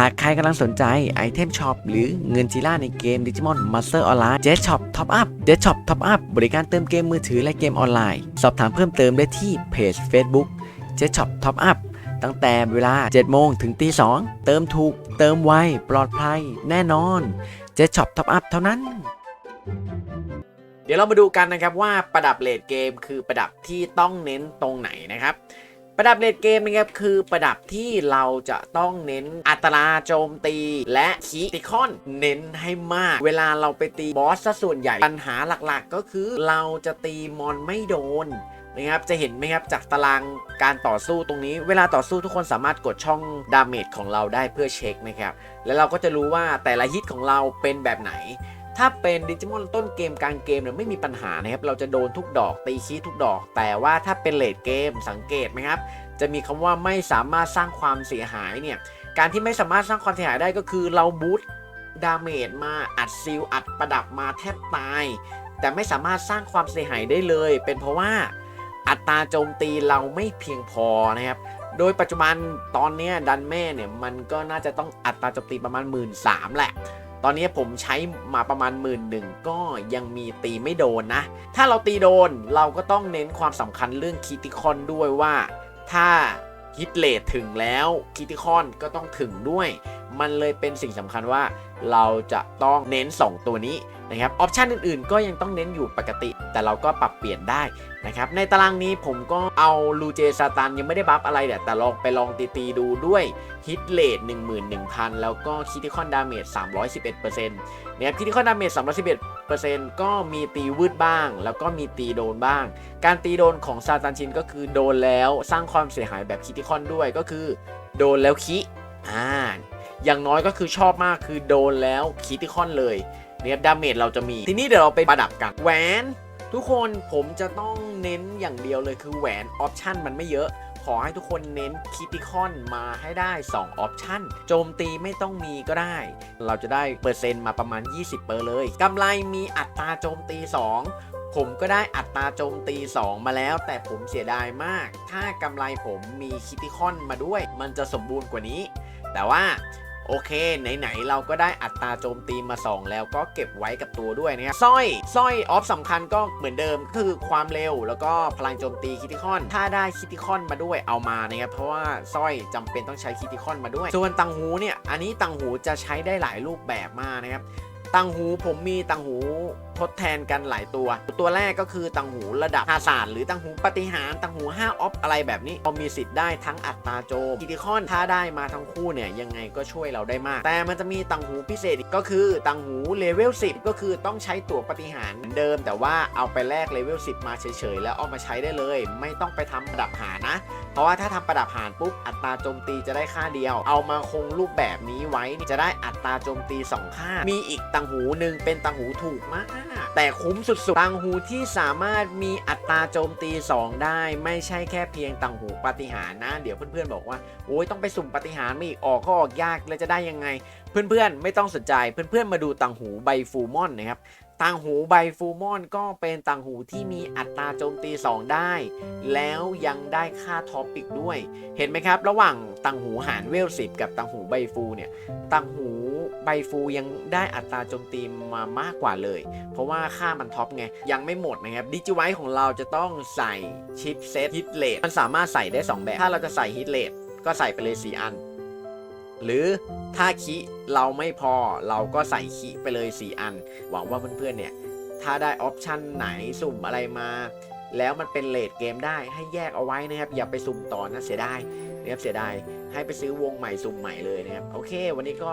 หากใครกำลังสนใจไอเทมช็อปหรือเงินจีล่าในเกม Digimon Master Online Jet Shop Top Up Jet Shop Top Up บริการเติมเกมมือถือและเกมออนไลน์ สอบถามเพิ่มเติมได้ที่เพจ Facebook Jet Shop Top Up ตั้งแต่เวลา 7 โมงถึงตี 2 เติมถูก เติมไว ปลอดภัย แน่นอน Jet Shop Top Up เท่านั้น เดี๋ยวเรามาดูกันนะครับว่าประดับเลดเกมคือประดับที่ต้องเน้นตรงไหนนะครับ ประดับเลดเกมนะครับคือประดับที่เราจะต้องเน้นอัตราโจมตี และคิติคอนเน้นให้มาก เวลาเราไปตีบอสซะส่วนใหญ่ ปัญหาหลักๆ ก็คือเราจะตีมอนไม่โดนนะครับจะเห็นไหมครับจากตารางการต่อสู้ตรงนี้ เวลาต่อสู้ทุกคนสามารถกดช่องดาเมจของเราได้เพื่อเช็คนะครับแล้วเราก็จะรู้ว่าแต่ละฮิตของเราเป็นแบบไหน ถ้าเป็นดิจิมอนต้นเกมกลางเกมเนี่ยไม่มีปัญหานะครับ เราจะโดนทุกดอกตีคีทุกดอก แต่ว่าถ้าเป็นเลดเกมสังเกตไหมครับ จะมีคำว่าไม่สามารถสร้างความเสียหายเนี่ย การที่ไม่สามารถสร้างความเสียหายได้ก็คือเราบูตดาเมจมาอัดซิลอัดประดับมาแทบตาย แต่ไม่สามารถสร้างความเสียหายได้เลย เป็นเพราะว่าอัตราโจมตีเราไม่เพียงพอนะครับ โดยปัจจุบันตอนนี้ดันแม่เนี่ยมันก็น่าจะต้องอัตราโจมตีประมาณ 1 3ื่นแหละ ตอนนี้ผมใช้มาประมาณหมื่นหนึ่งก็ยังมีตีไม่โดนนะ ถ้าเราตีโดนเราก็ต้องเน้นความสำคัญเรื่องคิติคอนด้วยว่า ถ้าฮิตเลทถึงแล้วคิติคอนก็ต้องถึงด้วย มันเลยเป็นสิ่งสำคัญว่าเราจะต้องเน้น 2 ตัวนี้นะครับออปชันอื่นๆ ก็ยังต้องเน้นอยู่ปกติ แต่เราก็ปรับเปลี่ยนได้นะครับในตารางนี้ผมก็เอาลูเจซาตันยังไม่ได้บัฟอะไรแต่ลองไปลองตีๆดูด้วยฮิตเลท11,000 แล้วก็คิติคอนดาเมจ311%นะครับคิติคอนดาเมจ311%ก็มีตีวืดบ้าง แล้วก็มีตีโดนบ้าง การตีโดนของซาตันชินก็คือโดนแล้วสร้างความเสียหายแบบคิติคอนด้วยก็คือ โดนแล้วคิอ่าอย่างน้อยก็คือชอบมากคือโดนแล้วคิติคอนเลยเนี่ยดาเมจเราจะมี ทีนี้เดี๋ยวเราไปประดับกันแหวน ทุกคนผมจะต้องเน้นอย่างเดียวเลยคือแหวนออปชันมันไม่เยอะ ขอให้ทุกคนเน้นคิติคอนมาให้ได้ 2 ออปชันโจมตีไม่ต้องมีก็ได้ เราจะได้เปอร์เซ็นต์มาประมาณ 20เปอร์เลยกำไรมีอัตราโจมตี 2ผมก็ได้อัตราโจมตี 2 มาแล้ว แต่ผมเสียดายมาก ถ้ากำไรผมมีคิติคอนมาด้วย มันจะสมบูรณ์กว่านี้ แต่ว่า โอเค ไหนๆเราก็ได้อัตราโจมตีมา 2 แล้วก็เก็บไว้กับตัวด้วยนะครับสร้อยสร้อยออฟสำคัญก็เหมือนเดิมคือความเร็วแล้วก็พลังโจมตีคิติคอน ถ้าได้คิติคอนมาด้วยเอามานะครับเพราะว่าสร้อยจำเป็นต้องใช้คิติคอนมาด้วย ส่วนตังหูเนี่ยอันนี้ตังหูจะใช้ได้หลายรูปแบบมากนะครับ ตังหูผมมีตังหูทดแทนกันหลายตัว ตัวแรกก็คือตังหูระดับ5ศาสตร์หรือตังหูปฏิหารตังหู5ออฟอะไรแบบนี้เรามีสิทธิ์ได้ทั้งอัตราโจมคิติคอนถ้าได้มาทั้งคู่เนี่ยยังไงก็ช่วยเราได้มาก แต่มันจะมีตังหูพิเศษก็คือตังหูเลเวล10 ก็คือต้องใช้ตั๋วปฏิหารเหมือนเดิม แต่ว่าเอาไปแลกเลเวล10 มาเฉยๆ แล้วเอามาใช้ได้เลย ไม่ต้องไปทำประดับหานะ เพราะว่าถ้าทำประดับหารปุ๊บอัตราโจมตีจะได้ค่าเดียว เอามาคงรูปแบบนี้ไว้จะได้อัตราโจมตี 2 ค่า มีอีกตังหูหนึ่งเป็นตังหูถูกมาก แต่คุ้มสุดๆตังหูที่สามารถมีอัตราโจมตี 2 ได้ ไม่ใช่แค่เพียงตังหูปฏิหารนะ เดี๋ยวเพื่อนๆบอกว่าโอ้ยต้องไปสุ่มปฏิหารย์มาอีกออกก็ออกยากแล้วจะได้ยังไง เพื่อนๆไม่ต้องสนใจเพื่อนๆมาดูตังหูใบฟูมอนนะครับต่างหูใบฟูมอนก็เป็นต่างหูที่มีอัตราโจมตี 2 ได้ แล้วยังได้ค่าท็อปปิกด้วย เห็นไหมครับ ระหว่างต่างหูหารเวลสิบกับต่างหูใบฟูเนี่ยต่างหู ใบฟูยังได้อัตราโจมตีมามากกว่าเลย เพราะว่าค่ามันท็อปไง ยังไม่หมดนะครับดิจิไวของเราจะต้องใส่ชิปเซตฮิตเลทมันสามารถใส่ได้ 2 แบบ ถ้าเราจะใส่ฮิตเลทก็ใส่ไปเลย 4 อัน หรือถ้าคิเราไม่พอเราก็ใส่คิไปเลย 4 อัน หวังว่าเพื่อนๆเนี่ย ถ้าได้ออปชันไหนสุ่มอะไรมา แล้วมันเป็นเลดเกมได้ให้แยกเอาไว้นะครับ อย่าไปสุ่มต่อนะเสียดายนะครับเสียดายให้ไปซื้อวงใหม่สุ่มใหม่เลยนะครับ โอเค วันนี้ก็